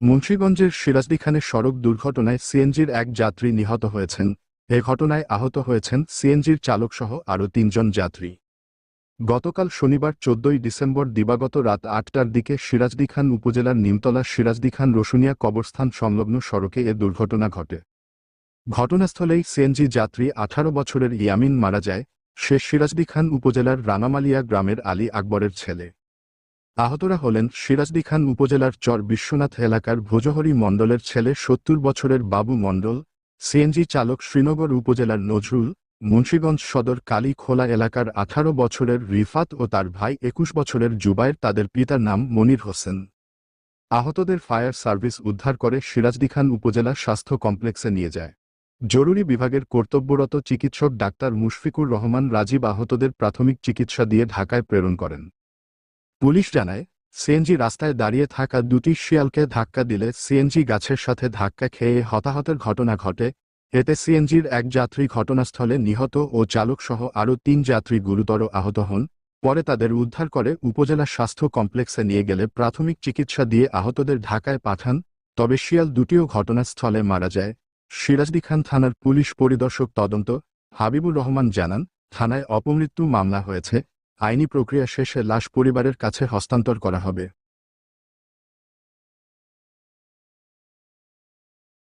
মুন্সীগঞ্জের সিরাজদিখানে সড়ক দুর্ঘটনায় সিএনজির এক যাত্রী নিহত হয়েছেন। এ ঘটনায় আহত হয়েছেন সিএনজির চালকসহ আরও তিনজন যাত্রী। গতকাল শনিবার চোদ্দই ডিসেম্বর দিবাগত রাত আটটার দিকে সিরাজদিখান উপজেলার নিমতলা সিরাজদিখান রসুনিয়া কবরস্থান সংলগ্ন সড়কে এ দুর্ঘটনা ঘটে। ঘটনাস্থলেই সিএনজি যাত্রী আঠারো বছরের ইয়ামিন মারা যায়। সে সিরাজদিখান উপজেলার রাঙামালিয়া গ্রামের আলী আকবরের ছেলে। আহতরা হলেন সিরাজদিখান উপজেলার চর বিশ্বনাথ এলাকার ভোজহরি মণ্ডলের ছেলে সত্তর বছরের বাবু মণ্ডল, সিএনজি চালক শ্রীনগর উপজেলার নজরুল, মুন্সীগঞ্জ সদর কালীখোলা এলাকার আঠারো বছরের রিফাত ও তার ভাই একুশ বছরের জুবায়ের তাদের পিতার নাম মনির হোসেন। আহতদের ফায়ার সার্ভিস উদ্ধার করে সিরাজদিখান উপজেলা স্বাস্থ্য কমপ্লেক্সে নিয়ে যায়। জরুরি বিভাগের কর্তব্যরত চিকিৎসক ডাক্তার মুশফিকুর রহমান রাজীব আহতদের প্রাথমিক চিকিৎসা দিয়ে ঢাকায় প্রেরণ করেন। পুলিশ জানায়, সিএনজি রাস্তায় দাঁড়িয়ে থাকা দুটি শিয়ালকে ধাক্কা দিলে সিএনজি গাছের সাথে ধাক্কা খেয়ে হতাহতের ঘটনা ঘটে। এতে সিএনজির এক যাত্রী ঘটনাস্থলে নিহত ও চালকসহ আরও তিন যাত্রী গুরুতর আহত হন। পরে তাদের উদ্ধার করে উপজেলা স্বাস্থ্য কমপ্লেক্সে নিয়ে গেলে প্রাথমিক চিকিৎসা দিয়ে আহতদের ঢাকায় পাঠান, তবে শিয়াল দুটিও ঘটনাস্থলে মারা যায়। সিরাজদি খান থানার পুলিশ পরিদর্শক তদন্ত, হাবিবুর রহমান জানান, থানায় অপমৃত্যু মামলা হয়েছে। আইনি প্রক্রিয়া শেষে লাশ পরিবারের কাছে হস্তান্তর করা হবে।